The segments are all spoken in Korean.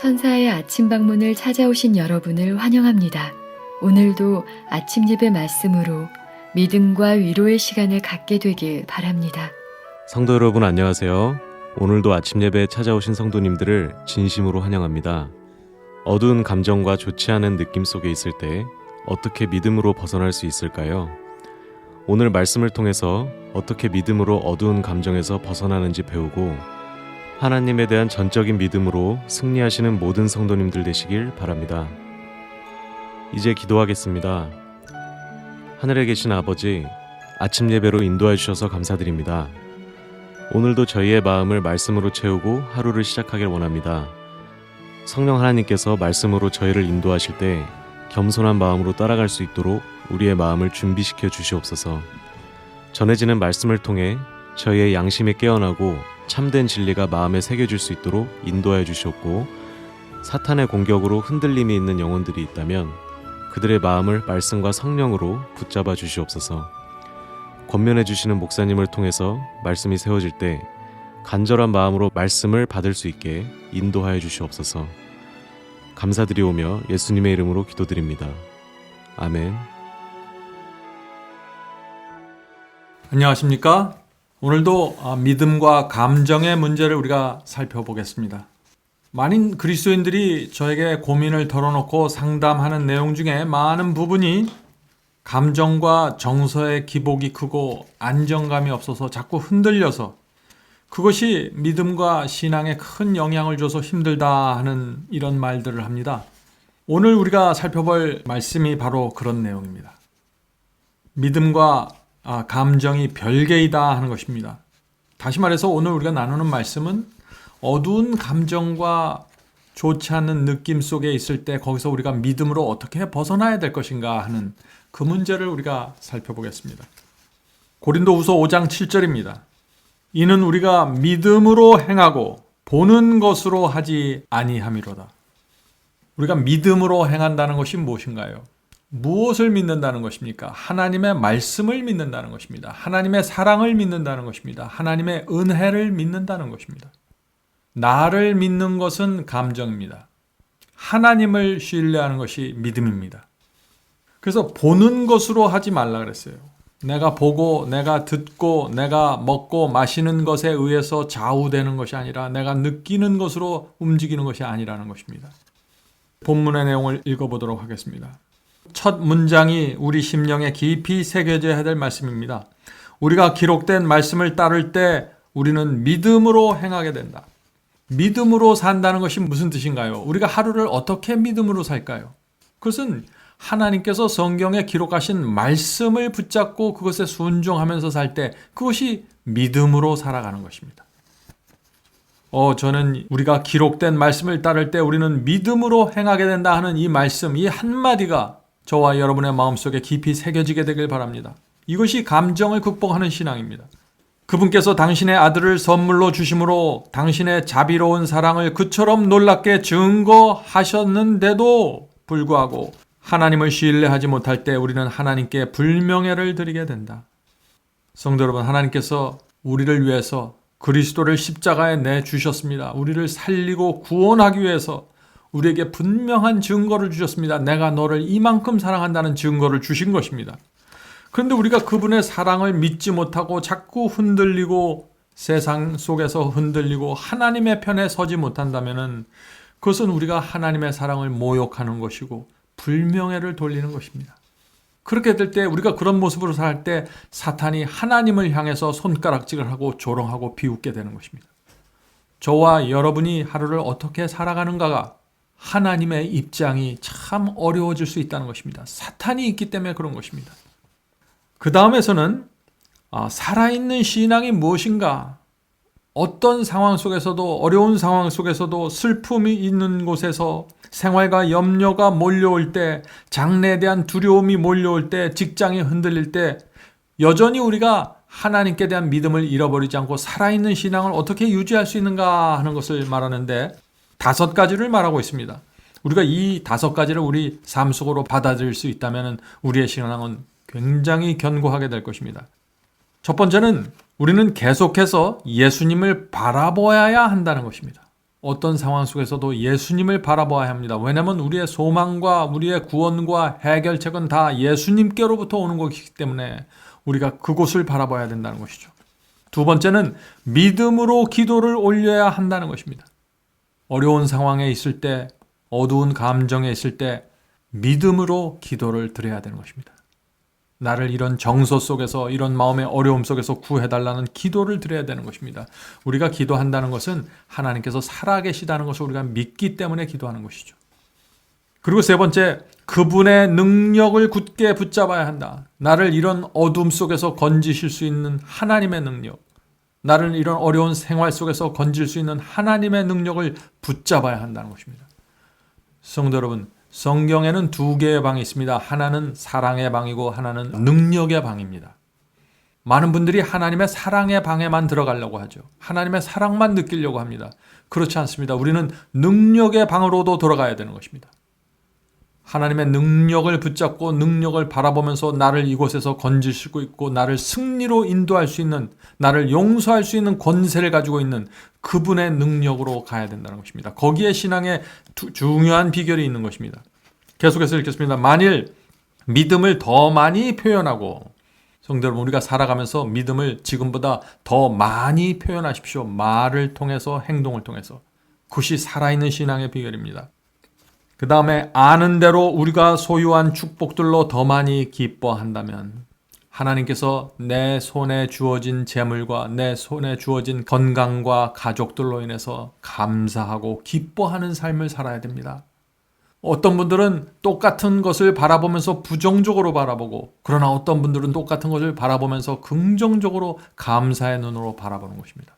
천사의 아침 방문을 찾아오신 여러분을 환영합니다. 오늘도 아침 예배 말씀으로 믿음과 위로의 시간을 갖게 되길 바랍니다. 성도 여러분 안녕하세요. 오늘도 아침 예배에 찾아오신 성도님들을 진심으로 환영합니다. 어두운 감정과 좋지 않은 느낌 속에 있을 때 어떻게 믿음으로 벗어날 수 있을까요? 오늘 말씀을 통해서 어떻게 믿음으로 어두운 감정에서 벗어나는지 배우고 하나님에 대한 전적인 믿음으로 승리하시는 모든 성도님들 되시길 바랍니다. 이제 기도하겠습니다. 하늘에 계신 아버지, 아침 예배로 인도해 주셔서 감사드립니다. 오늘도 저희의 마음을 말씀으로 채우고 하루를 시작하길 원합니다. 성령 하나님께서 말씀으로 저희를 인도하실 때 겸손한 마음으로 따라갈 수 있도록 우리의 마음을 준비시켜 주시옵소서. 전해지는 말씀을 통해 저희의 양심이 깨어나고 참된 진리가 마음에 새겨질 수 있도록 인도하여 주시옵고 사탄의 공격으로 흔들림이 있는 영혼들이 있다면 그들의 마음을 말씀과 성령으로 붙잡아 주시옵소서. 권면해 주시는 목사님을 통해서 말씀이 세워질 때 간절한 마음으로 말씀을 받을 수 있게 인도하여 주시옵소서. 감사드리오며 예수님의 이름으로 기도드립니다. 아멘. 안녕하십니까? 오늘도 아, 믿음과 감정의 문제를 우리가 살펴보겠습니다. 많은 그리스도인들이 저에게 고민을 털어놓고 상담하는 내용 중에 많은 부분이 감정과 정서의 기복이 크고 안정감이 없어서 자꾸 흔들려서 그것이 믿음과 신앙에 큰 영향을 줘서 힘들다 하는 이런 말들을 합니다. 오늘 우리가 살펴볼 말씀이 바로 그런 내용입니다. 믿음과 아, 감정이 별개이다 하는 것입니다. 다시 말해서 오늘 우리가 나누는 말씀은 어두운 감정과 좋지 않은 느낌 속에 있을 때 거기서 우리가 믿음으로 어떻게 벗어나야 될 것인가 하는 그 문제를 우리가 살펴보겠습니다. 고린도후서 5장 7절입니다. 이는 우리가 믿음으로 행하고 보는 것으로 하지 아니함이로다. 우리가 믿음으로 행한다는 것이 무엇인가요? 무엇을 믿는다는 것입니까? 하나님의 말씀을 믿는다는 것입니다. 하나님의 사랑을 믿는다는 것입니다. 하나님의 은혜를 믿는다는 것입니다. 나를 믿는 것은 감정입니다. 하나님을 신뢰하는 것이 믿음입니다. 그래서 보는 것으로 하지 말라 그랬어요. 내가 보고, 내가 듣고, 내가 먹고 마시는 것에 의해서 좌우되는 것이 아니라 내가 느끼는 것으로 움직이는 것이 아니라는 것입니다. 본문의 내용을 읽어보도록 하겠습니다. 첫 문장이 우리 심령에 깊이 새겨져야 될 말씀입니다. 우리가 기록된 말씀을 따를 때 우리는 믿음으로 행하게 된다. 믿음으로 산다는 것이 무슨 뜻인가요? 우리가 하루를 어떻게 믿음으로 살까요? 그것은 하나님께서 성경에 기록하신 말씀을 붙잡고 그것에 순종하면서 살 때 그것이 믿음으로 살아가는 것입니다. 어, 저는 우리가 기록된 말씀을 따를 때 우리는 믿음으로 행하게 된다 하는 이 말씀, 이 한마디가 저와 여러분의 마음속에 깊이 새겨지게 되길 바랍니다. 이것이 감정을 극복하는 신앙입니다. 그분께서 당신의 아들을 선물로 주심으로 당신의 자비로운 사랑을 그처럼 놀랍게 증거하셨는데도 불구하고 하나님을 신뢰하지 못할 때 우리는 하나님께 불명예를 드리게 된다. 성도 여러분, 하나님께서 우리를 위해서 그리스도를 십자가에 내 주셨습니다. 우리를 살리고 구원하기 위해서 우리에게 분명한 증거를 주셨습니다. 내가 너를 이만큼 사랑한다는 증거를 주신 것입니다. 그런데 우리가 그분의 사랑을 믿지 못하고 자꾸 흔들리고 세상 속에서 흔들리고 하나님의 편에 서지 못한다면 그것은 우리가 하나님의 사랑을 모욕하는 것이고 불명예를 돌리는 것입니다. 그렇게 될 때 우리가 그런 모습으로 살 때 사탄이 하나님을 향해서 손가락질을 하고 조롱하고 비웃게 되는 것입니다. 저와 여러분이 하루를 어떻게 살아가는가가 하나님의 입장이 참 어려워질 수 있다는 것입니다. 사탄이 있기 때문에 그런 것입니다. 그 다음에서는 아, 살아있는 신앙이 무엇인가? 어떤 상황 속에서도 어려운 상황 속에서도 슬픔이 있는 곳에서 생활과 염려가 몰려올 때, 장래에 대한 두려움이 몰려올 때, 직장이 흔들릴 때, 여전히 우리가 하나님께 대한 믿음을 잃어버리지 않고 살아있는 신앙을 어떻게 유지할 수 있는가 하는 것을 말하는데, 다섯 가지를 말하고 있습니다. 우리가 이 다섯 가지를 우리 삶 속으로 받아들일 수 있다면 우리의 신앙은 굉장히 견고하게 될 것입니다. 첫 번째는 우리는 계속해서 예수님을 바라보아야 한다는 것입니다. 어떤 상황 속에서도 예수님을 바라봐야 합니다. 왜냐하면 우리의 소망과 우리의 구원과 해결책은 다 예수님께로부터 오는 것이기 때문에 우리가 그곳을 바라봐야 된다는 것이죠. 두 번째는 믿음으로 기도를 올려야 한다는 것입니다. 어려운 상황에 있을 때, 어두운 감정에 있을 때 믿음으로 기도를 드려야 되는 것입니다. 나를 이런 정서 속에서 이런 마음의 어려움 속에서 구해달라는 기도를 드려야 되는 것입니다. 우리가 기도한다는 것은 하나님께서 살아계시다는 것을 우리가 믿기 때문에 기도하는 것이죠. 그리고 세 번째, 그분의 능력을 굳게 붙잡아야 한다. 나를 이런 어둠 속에서 건지실 수 있는 하나님의 능력. 나를 이런 어려운 생활 속에서 건질 수 있는 하나님의 능력을 붙잡아야 한다는 것입니다. 성도 여러분, 성경에는 두 개의 방이 있습니다. 하나는 사랑의 방이고 하나는 능력의 방입니다. 많은 분들이 하나님의 사랑의 방에만 들어가려고 하죠. 하나님의 사랑만 느끼려고 합니다. 그렇지 않습니다. 우리는 능력의 방으로도 돌아가야 되는 것입니다. 하나님의 능력을 붙잡고 능력을 바라보면서 나를 이곳에서 건지시고 있고 나를 승리로 인도할 수 있는 나를 용서할 수 있는 권세를 가지고 있는 그분의 능력으로 가야 된다는 것입니다. 거기에 신앙의 두- 중요한 비결이 있는 것입니다. 계속해서 읽겠습니다. 만일 믿음을 더 많이 표현하고 성도 여러분 우리가 살아가면서 믿음을 지금보다 더 많이 표현하십시오. 말을 통해서 행동을 통해서 그것이 살아있는 신앙의 비결입니다. 그 다음에 아는 대로 우리가 소유한 축복들로 더 많이 기뻐한다면 하나님께서 내 손에 주어진 재물과 내 손에 주어진 건강과 가족들로 인해서 감사하고 기뻐하는 삶을 살아야 됩니다. 어떤 분들은 똑같은 것을 바라보면서 부정적으로 바라보고 그러나 어떤 분들은 똑같은 것을 바라보면서 긍정적으로 감사의 눈으로 바라보는 것입니다.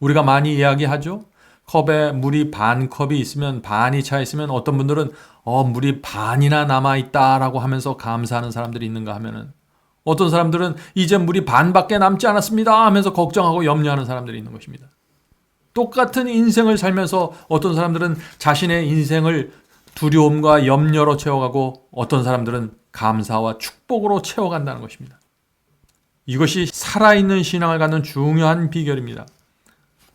우리가 많이 이야기하죠. 컵에 물이 반 컵이 있으면 반이 차 있으면 어떤 분들은 어 물이 반이나 남아 있다라고 하면서 감사하는 사람들이 있는가 하면은 어떤 사람들은 이제 물이 반밖에 남지 않았습니다 하면서 걱정하고 염려하는 사람들이 있는 것입니다. 똑같은 인생을 살면서 어떤 사람들은 자신의 인생을 두려움과 염려로 채워가고 어떤 사람들은 감사와 축복으로 채워간다는 것입니다. 이것이 살아있는 신앙을 갖는 중요한 비결입니다.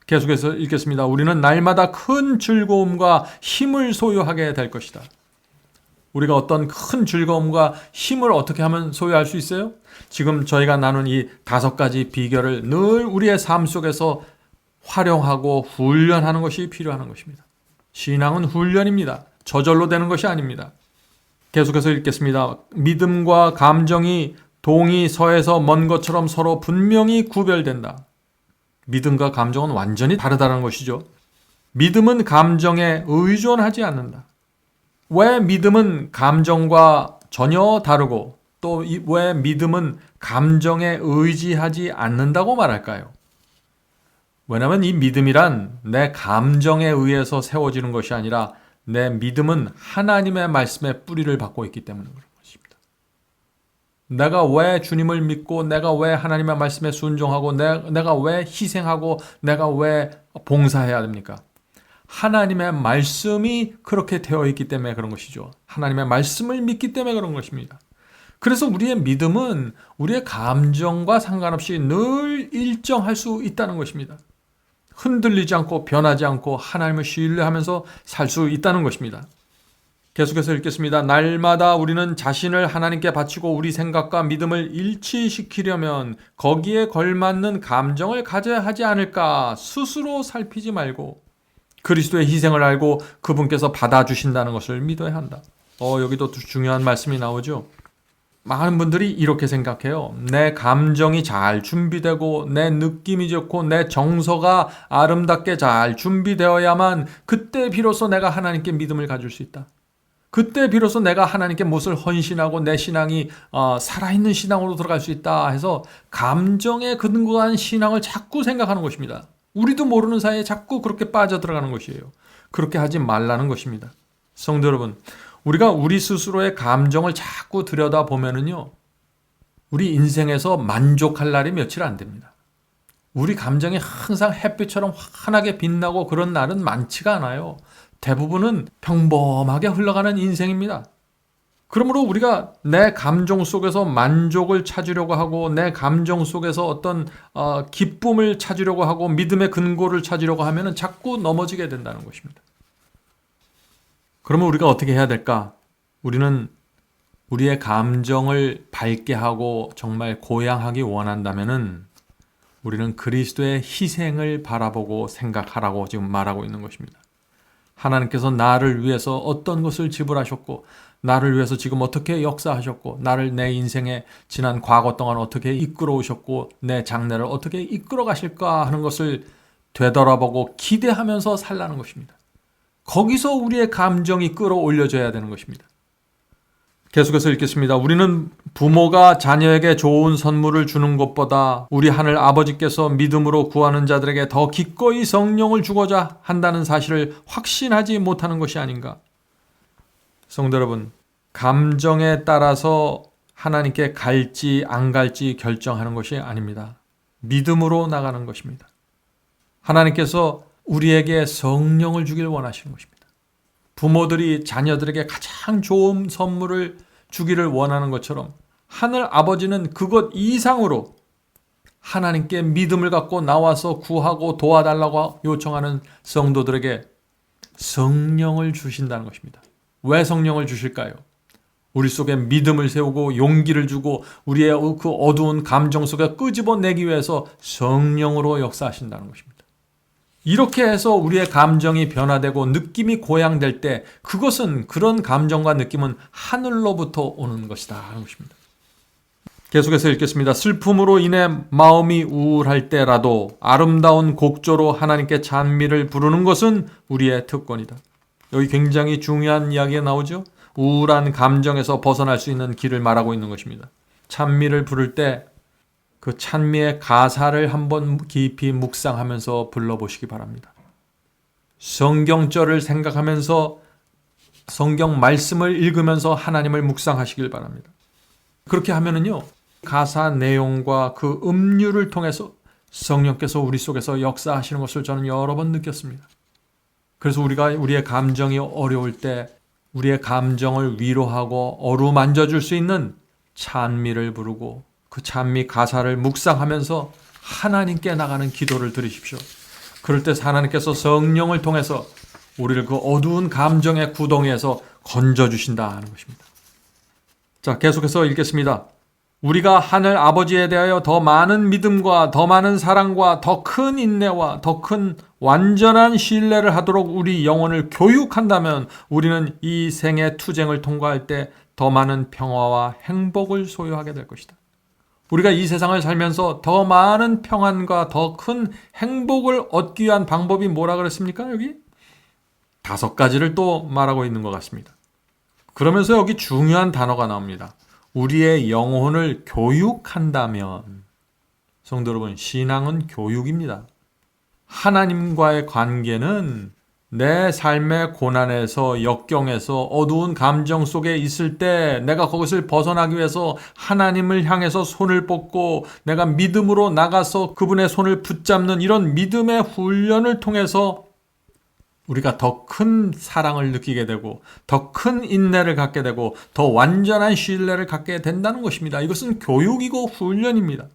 계속해서 읽겠습니다. 우리는 날마다 큰 즐거움과 힘을 소유하게 될 것이다. 우리가 어떤 큰 즐거움과 힘을 어떻게 하면 소유할 수 있어요? 지금 저희가 나눈 이 다섯 가지 비결을 늘 우리의 삶 속에서 활용하고 훈련하는 것이 필요한 것입니다. 신앙은 훈련입니다. 저절로 되는 것이 아닙니다. 계속해서 읽겠습니다. 믿음과 감정이 동이 서에서 먼 것처럼 서로 분명히 구별된다. 믿음과 감정은 완전히 다르다는 것이죠. 믿음은 감정에 의존하지 않는다. 왜 믿음은 감정과 전혀 다르고 또 왜 믿음은 감정에 의지하지 않는다고 말할까요? 왜냐하면 이 믿음이란 내 감정에 의해서 세워지는 것이 아니라 내 믿음은 하나님의 말씀에 뿌리를 받고 있기 것입니다. 내가 왜 주님을 믿고 내가 왜 하나님의 말씀에 순종하고 내, 내가 왜 희생하고 내가 왜 봉사해야 됩니까? 하나님의 말씀이 그렇게 되어 있기 때문에 그런 것이죠. 하나님의 말씀을 믿기 때문에 그런 것입니다. 그래서 우리의 믿음은 우리의 감정과 상관없이 늘 일정할 수 있다는 것입니다. 흔들리지 않고 변하지 않고 하나님을 신뢰하면서 살 수 있다는 것입니다. 계속해서 읽겠습니다. 날마다 우리는 자신을 하나님께 바치고 우리 생각과 믿음을 일치시키려면 거기에 걸맞는 감정을 가져야 하지 않을까 스스로 살피지 말고 그리스도의 희생을 알고 그분께서 받아주신다는 것을 믿어야 한다. 어, 여기도 중요한 말씀이 나오죠. 많은 분들이 이렇게 생각해요. 내 감정이 잘 준비되고 내 느낌이 좋고 내 정서가 아름답게 잘 준비되어야만 그때 비로소 내가 하나님께 믿음을 가질 수 있다. 그때 비로소 내가 하나님께 무엇을 헌신하고 내 신앙이 어, 살아있는 신앙으로 들어갈 수 있다 해서 감정에 근거한 신앙을 자꾸 생각하는 것입니다. 우리도 모르는 사이에 자꾸 그렇게 빠져 들어가는 것이에요. 그렇게 하지 말라는 것입니다. 성도 여러분, 우리가 우리 스스로의 감정을 자꾸 들여다 보면은요, 우리 인생에서 만족할 날이 며칠 안 됩니다. 우리 감정이 항상 햇빛처럼 환하게 빛나고 그런 날은 많지가 않아요. 대부분은 평범하게 흘러가는 인생입니다. 그러므로 우리가 내 감정 속에서 만족을 찾으려고 하고 내 감정 속에서 어떤 어, 기쁨을 찾으려고 하고 믿음의 근거를 찾으려고 하면은 자꾸 넘어지게 된다는 것입니다. 그러면 우리가 어떻게 해야 될까? 우리는 우리의 감정을 밝게 하고 정말 고양하기 원한다면은 우리는 그리스도의 희생을 바라보고 생각하라고 지금 말하고 있는 것입니다. 하나님께서 나를 위해서 어떤 것을 지불하셨고 나를 위해서 지금 어떻게 역사하셨고 나를 내 인생의 지난 과거 동안 어떻게 이끌어 오셨고 내 장래를 어떻게 이끌어 가실까 하는 것을 되돌아보고 기대하면서 살라는 것입니다. 거기서 우리의 감정이 끌어올려져야 되는 것입니다. 계속해서 읽겠습니다. 우리는 부모가 자녀에게 좋은 선물을 주는 것보다 우리 하늘 아버지께서 믿음으로 구하는 자들에게 더 기꺼이 성령을 주고자 한다는 사실을 확신하지 못하는 것이 아닌가. 성도 여러분, 감정에 따라서 하나님께 갈지 안 갈지 결정하는 것이 아닙니다. 믿음으로 나가는 것입니다. 하나님께서 우리에게 성령을 주길 원하시는 것입니다. 부모들이 자녀들에게 가장 좋은 선물을 주기를 원하는 것처럼 하늘 아버지는 그것 이상으로 하나님께 믿음을 갖고 나와서 구하고 도와달라고 요청하는 성도들에게 성령을 주신다는 것입니다. 왜 성령을 주실까요? 우리 속에 믿음을 세우고 용기를 주고 우리의 그 어두운 감정 속에 끄집어내기 위해서 성령으로 역사하신다는 것입니다. 이렇게 해서 우리의 감정이 변화되고 느낌이 고양될 때 그것은 그런 감정과 느낌은 하늘로부터 오는 것이다 하는 것입니다. 계속해서 읽겠습니다. 슬픔으로 인해 마음이 우울할 때라도 아름다운 곡조로 하나님께 찬미를 부르는 것은 우리의 특권이다. 여기 굉장히 중요한 이야기가 나오죠. 우울한 감정에서 벗어날 수 있는 길을 말하고 있는 것입니다. 찬미를 부를 때 그 찬미의 가사를 한번 깊이 묵상하면서 불러보시기 바랍니다. 성경절을 생각하면서 성경 말씀을 읽으면서 하나님을 묵상하시길 바랍니다. 그렇게 하면은요, 가사 내용과 그 음률을 통해서 성령께서 우리 속에서 역사하시는 것을 저는 여러 번 느꼈습니다. 그래서 우리가 우리의 감정이 어려울 때 우리의 감정을 위로하고 어루만져 줄 수 있는 찬미를 부르고 그 찬미 가사를 묵상하면서 하나님께 나가는 기도를 드리십시오. 그럴 때 하나님께서 성령을 통해서 우리를 그 어두운 감정의 구덩이에서 건져 주신다 하는 것입니다. 자, 계속해서 읽겠습니다. 우리가 하늘 아버지에 대하여 더 많은 믿음과 더 많은 사랑과 더 큰 인내와 더 큰 완전한 신뢰를 하도록 우리 영혼을 교육한다면 우리는 이 생의 투쟁을 통과할 때 더 많은 평화와 행복을 소유하게 될 것이다. 우리가 이 세상을 살면서 더 많은 평안과 더 큰 행복을 얻기 위한 방법이 뭐라 그랬습니까? 여기 다섯 가지를 또 말하고 있는 것 같습니다. 그러면서 여기 중요한 단어가 나옵니다. 우리의 영혼을 교육한다면 성도 여러분 신앙은 교육입니다. 하나님과의 관계는 내 삶의 고난에서 역경에서 어두운 감정 속에 있을 때 내가 그것을 벗어나기 위해서 하나님을 향해서 손을 뻗고 내가 믿음으로 나가서 그분의 손을 붙잡는 이런 믿음의 훈련을 통해서 우리가 더 큰 사랑을 느끼게 되고 더 큰 인내를 갖게 되고 더 완전한 신뢰를 갖게 된다는 것입니다. 이것은 교육이고 훈련입니다.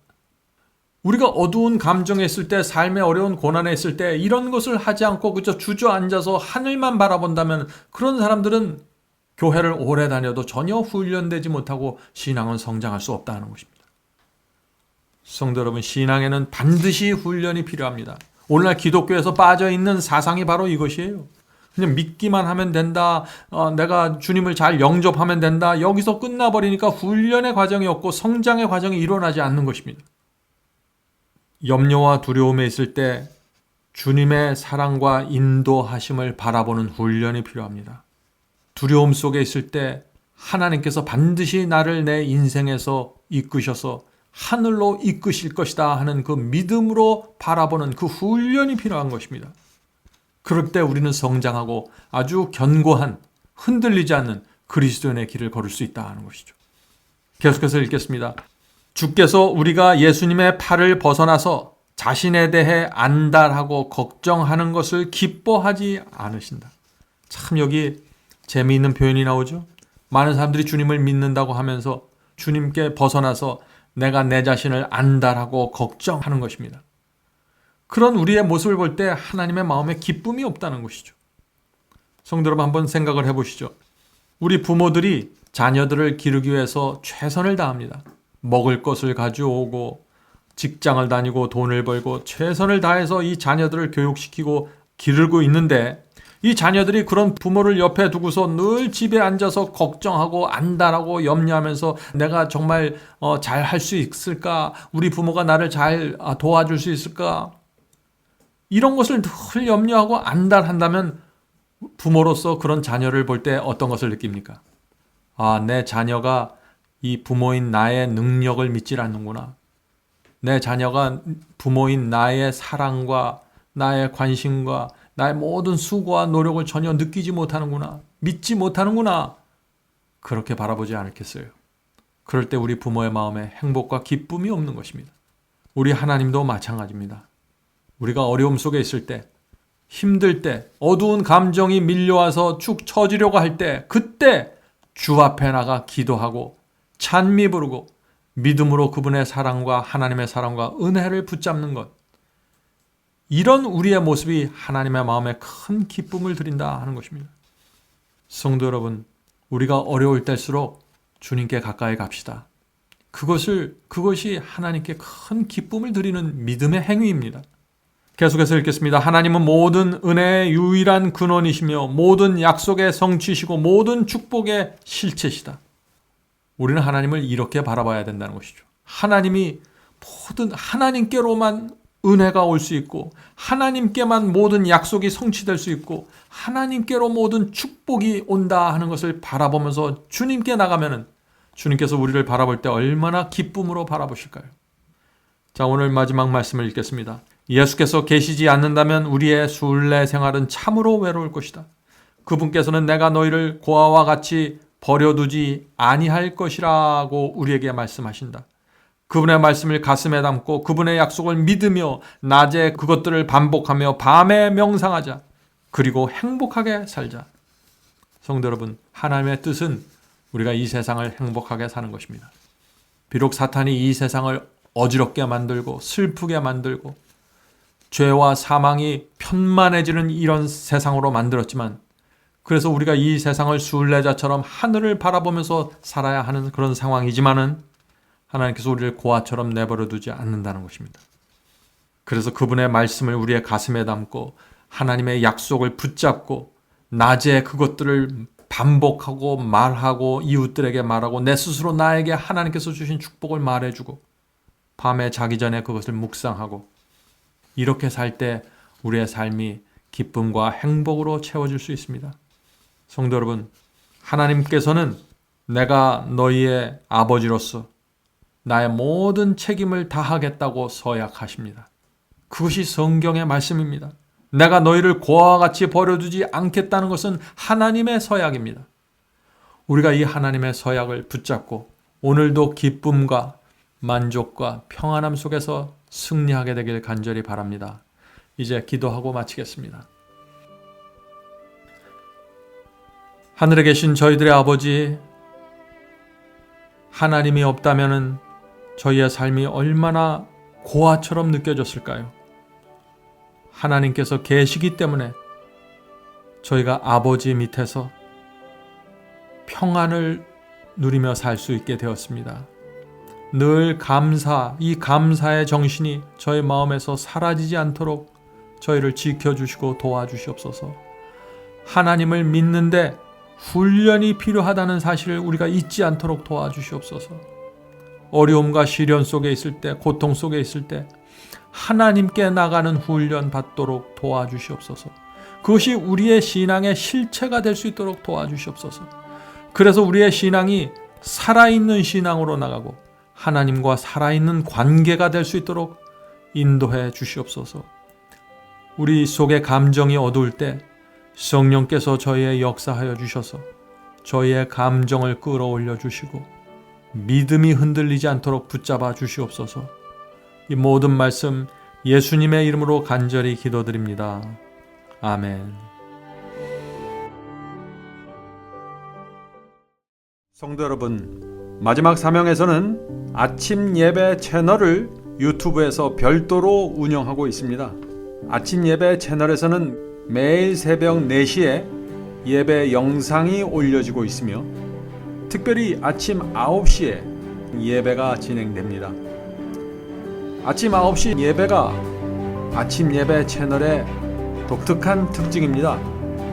우리가 어두운 감정에 있을 때, 삶의 어려운 고난에 있을 때 이런 것을 하지 않고 그저 주저앉아서 하늘만 바라본다면 그런 사람들은 교회를 오래 다녀도 전혀 훈련되지 못하고 신앙은 성장할 수 없다는 것입니다. 성도 여러분, 신앙에는 반드시 훈련이 필요합니다. 오늘날 기독교에서 빠져 있는 사상이 바로 이것이에요. 그냥 믿기만 하면 된다. 어, 내가 주님을 잘 영접하면 된다. 여기서 끝나버리니까 훈련의 과정이 없고 성장의 과정이 일어나지 않는 것입니다. 염려와 두려움에 있을 때 주님의 사랑과 인도하심을 바라보는 훈련이 필요합니다. 두려움 속에 있을 때 하나님께서 반드시 나를 내 인생에서 이끄셔서 하늘로 이끄실 것이다 하는 그 믿음으로 바라보는 그 훈련이 필요한 것입니다. 그럴 때 우리는 성장하고 아주 견고한 흔들리지 않는 그리스도인의 길을 걸을 수 있다 하는 것이죠. 계속해서 읽겠습니다. 주께서 우리가 예수님의 팔을 벗어나서 자신에 대해 안달하고 걱정하는 것을 기뻐하지 않으신다. 참 여기 재미있는 표현이 나오죠. 많은 사람들이 주님을 믿는다고 하면서 주님께 벗어나서 내가 내 자신을 안다라고 걱정하는 것입니다. 그런 우리의 모습을 볼 때 하나님의 마음에 기쁨이 없다는 것이죠. 성도 여러분 한번 생각을 해보시죠. 우리 부모들이 자녀들을 기르기 위해서 최선을 다합니다. 먹을 것을 가져오고 직장을 다니고 돈을 벌고 최선을 다해서 이 자녀들을 교육시키고 기르고 있는데 이 자녀들이 그런 부모를 옆에 두고서 늘 집에 앉아서 걱정하고 안달하고 염려하면서 내가 정말 어, 잘할 수 있을까? 우리 부모가 나를 잘 아, 도와줄 수 있을까? 이런 것을 늘 염려하고 안달한다면 부모로서 그런 자녀를 볼 때 어떤 것을 느낍니까? 아, 내 자녀가 이 부모인 나의 능력을 믿질 않는구나. 내 자녀가 부모인 나의 사랑과 나의 관심과 나의 모든 수고와 노력을 전혀 느끼지 못하는구나. 믿지 못하는구나. 그렇게 바라보지 않겠어요. 그럴 때 우리 부모의 마음에 행복과 기쁨이 없는 것입니다. 우리 하나님도 마찬가지입니다. 우리가 어려움 속에 있을 때, 힘들 때, 어두운 감정이 밀려와서 축 처지려고 할 때, 그때 주 앞에 나가 기도하고 찬미 부르고 믿음으로 그분의 사랑과 하나님의 사랑과 은혜를 붙잡는 것. 이런 우리의 모습이 하나님의 마음에 큰 기쁨을 드린다 하는 것입니다. 성도 여러분, 우리가 어려울 때일수록 주님께 가까이 갑시다. 그것을 그것이 하나님께 큰 기쁨을 드리는 믿음의 행위입니다. 계속해서 읽겠습니다. 하나님은 모든 은혜의 유일한 근원이시며 모든 약속의 성취시고 모든 축복의 실체시다. 우리는 하나님을 이렇게 바라봐야 된다는 것이죠. 하나님이 모든 하나님께로만 은혜가 올 수 있고 하나님께만 모든 약속이 성취될 수 있고 하나님께로 모든 축복이 온다 하는 것을 바라보면서 주님께 나가면은 주님께서 우리를 바라볼 때 얼마나 기쁨으로 바라보실까요? 자, 오늘 마지막 말씀을 읽겠습니다. 예수께서 계시지 않는다면 우리의 순례 생활은 참으로 외로울 것이다. 그분께서는 내가 너희를 고아와 같이 버려두지 아니할 것이라고 우리에게 말씀하신다. 그분의 말씀을 가슴에 담고 그분의 약속을 믿으며 낮에 그것들을 반복하며 밤에 명상하자. 그리고 행복하게 살자. 성도 여러분, 하나님의 뜻은 우리가 이 세상을 행복하게 사는 것입니다. 비록 사탄이 이 세상을 어지럽게 만들고 슬프게 만들고 죄와 사망이 편만해지는 이런 세상으로 만들었지만 그래서 우리가 이 세상을 순례자처럼 하늘을 바라보면서 살아야 하는 그런 상황이지만은 하나님께서 우리를 고아처럼 내버려 두지 않는다는 것입니다. 그래서 그분의 말씀을 우리의 가슴에 담고 하나님의 약속을 붙잡고 낮에 그것들을 반복하고 말하고 이웃들에게 말하고 내 스스로 나에게 하나님께서 주신 축복을 말해주고 밤에 자기 전에 그것을 묵상하고 이렇게 살 때 우리의 삶이 기쁨과 행복으로 채워질 수 있습니다. 성도 여러분, 하나님께서는 내가 너희의 아버지로서 나의 모든 책임을 다하겠다고 서약하십니다. 그것이 성경의 말씀입니다. 내가 너희를 고아와 같이 버려두지 않겠다는 것은 하나님의 서약입니다. 우리가 이 하나님의 서약을 붙잡고 오늘도 기쁨과 만족과 평안함 속에서 승리하게 되길 간절히 바랍니다. 이제 기도하고 마치겠습니다. 하늘에 계신 저희들의 아버지, 하나님이 없다면 저희의 삶이 얼마나 고아처럼 느껴졌을까요? 하나님께서 계시기 때문에 저희가 아버지 밑에서 평안을 누리며 살 수 있게 되었습니다. 늘 감사, 이 감사의 정신이 저희 마음에서 사라지지 않도록 저희를 지켜주시고 도와주시옵소서. 하나님을 믿는데 훈련이 필요하다는 사실을 우리가 잊지 않도록 도와주시옵소서. 어려움과 시련 속에 있을 때, 고통 속에 있을 때, 하나님께 나가는 훈련 받도록 도와주시옵소서. 그것이 우리의 신앙의 실체가 될 수 있도록 도와주시옵소서. 그래서 우리의 신앙이 살아있는 신앙으로 나가고 하나님과 살아있는 관계가 될 수 있도록 인도해 주시옵소서. 우리 속의 감정이 어두울 때 성령께서 저희의 역사하여 주셔서 저희의 감정을 끌어올려 주시고 믿음이 흔들리지 않도록 붙잡아 주시옵소서. 이 모든 말씀 예수님의 이름으로 간절히 기도드립니다. 아멘. 성도 여러분, 마지막 사명에서는 아침 예배 채널을 유튜브에서 별도로 운영하고 있습니다. 아침 예배 채널에서는 매일 새벽 4시에 예배 영상이 올려지고 있으며 특별히 아침 9시에 예배가 진행됩니다. 아침 9시 예배가 아침 예배 채널의 독특한 특징입니다.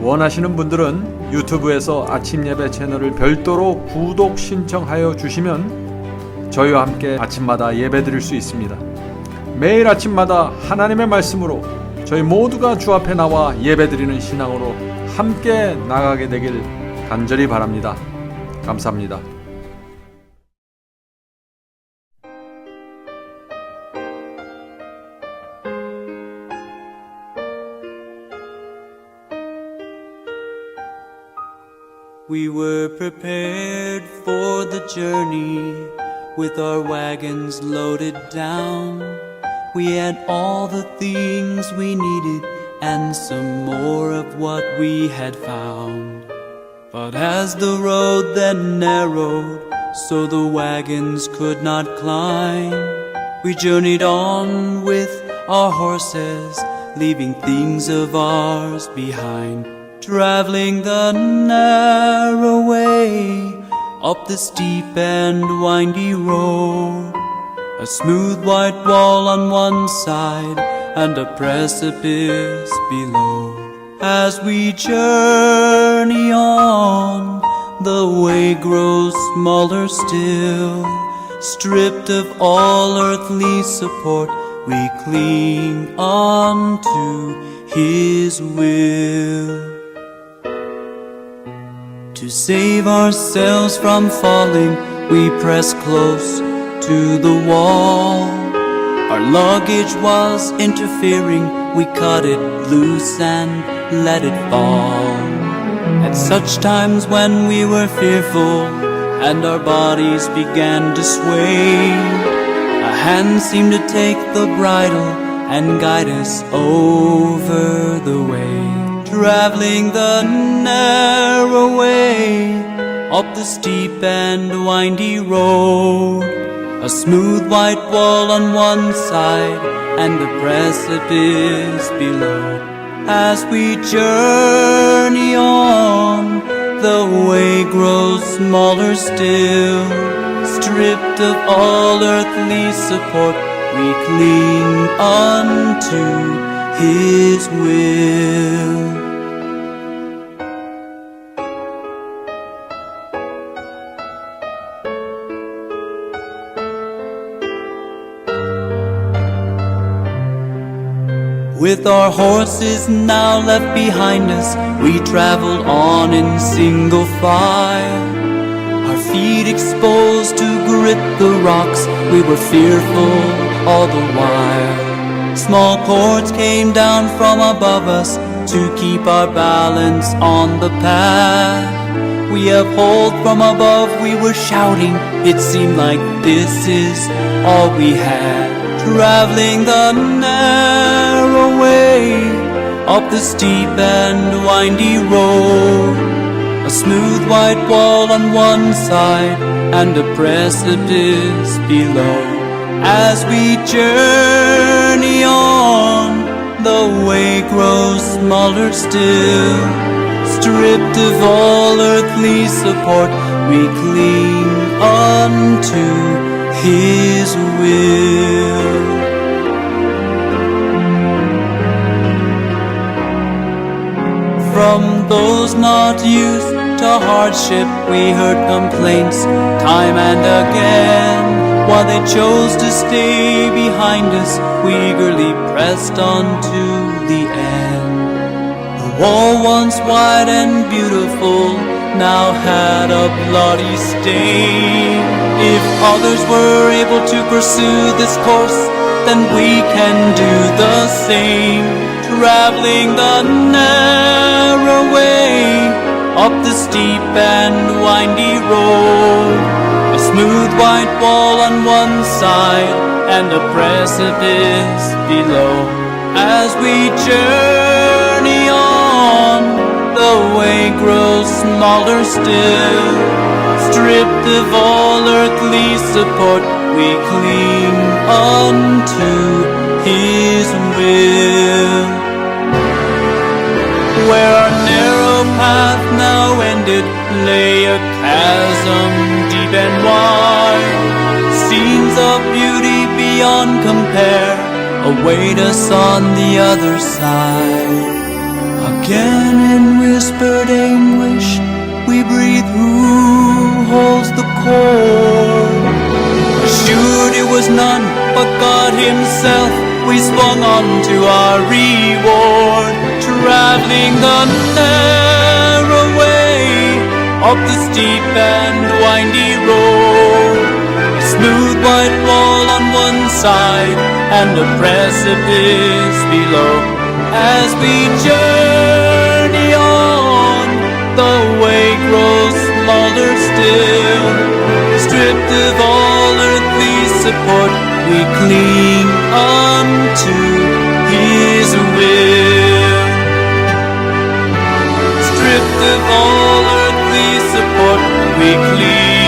원하시는 분들은 유튜브에서 아침 예배 채널을 별도로 구독 신청하여 주시면 저희와 함께 아침마다 예배 드릴 수 있습니다. 매일 아침마다 하나님의 말씀으로 저희 모두가 주 앞에 나와 예배 드리는 신앙으로 함께 나가게 되길 간절히 바랍니다. 감사합니다. We had all the things we needed and some more of what we had found. But as the road then narrowed, so the wagons could not climb, we journeyed on with our horses, leaving things of ours behind. Traveling the narrow way up the steep and windy road. A smooth white wall on one side and a precipice below. As we journey on, the way grows smaller still. Stripped of all earthly support, we cling on to His will. To save ourselves from falling, we press close to the wall. Our luggage was interfering, we cut it loose and let it fall. At such times when we were fearful and our bodies began to sway, a hand seemed to take the bridle and guide us over the way. Traveling the narrow way up the steep and windy road. A smooth white wall on one side and a precipice below. As we journey on, the way grows smaller still. Stripped of all earthly support, we cling unto His will. With our horses now left behind us, we traveled on in single file. Our feet exposed to grip the rocks, we were fearful all the while. Small cords came down from above us to keep our balance on the path. We uphold from above, we were shouting, it seemed like this is all we had. Traveling the narrow way up the steep and windy road. A smooth white wall on one side and a precipice below. As we journey on, the way grows smaller still. Stripped of all earthly support, we cling unto His will. From those not used to hardship, we heard complaints time and again. While they chose to stay behind us, we eagerly pressed on to the end. The wall, once wide and beautiful, now had a bloody stain. If others were able to pursue this course, then we can do the same. Traveling the narrow way up the steep and windy road. A smooth white wall on one side and a precipice below. As we journey on, the way grows smaller still. Stripped of all earthly support, we cling unto His will. Where our narrow path now ended lay a chasm deep and wide. Scenes of beauty beyond compare await us on the other side. Again in whispered anguish, we breathe who holds the cord. Assured it was none but God Himself, we swung on to our reward, traveling the narrow way up the steep and windy road. A smooth white wall on one side and a precipice below. As we journey on, the way grows smaller still. Stripped of all earthly support, we cling unto His will. Stripped of all earthly support, we cling.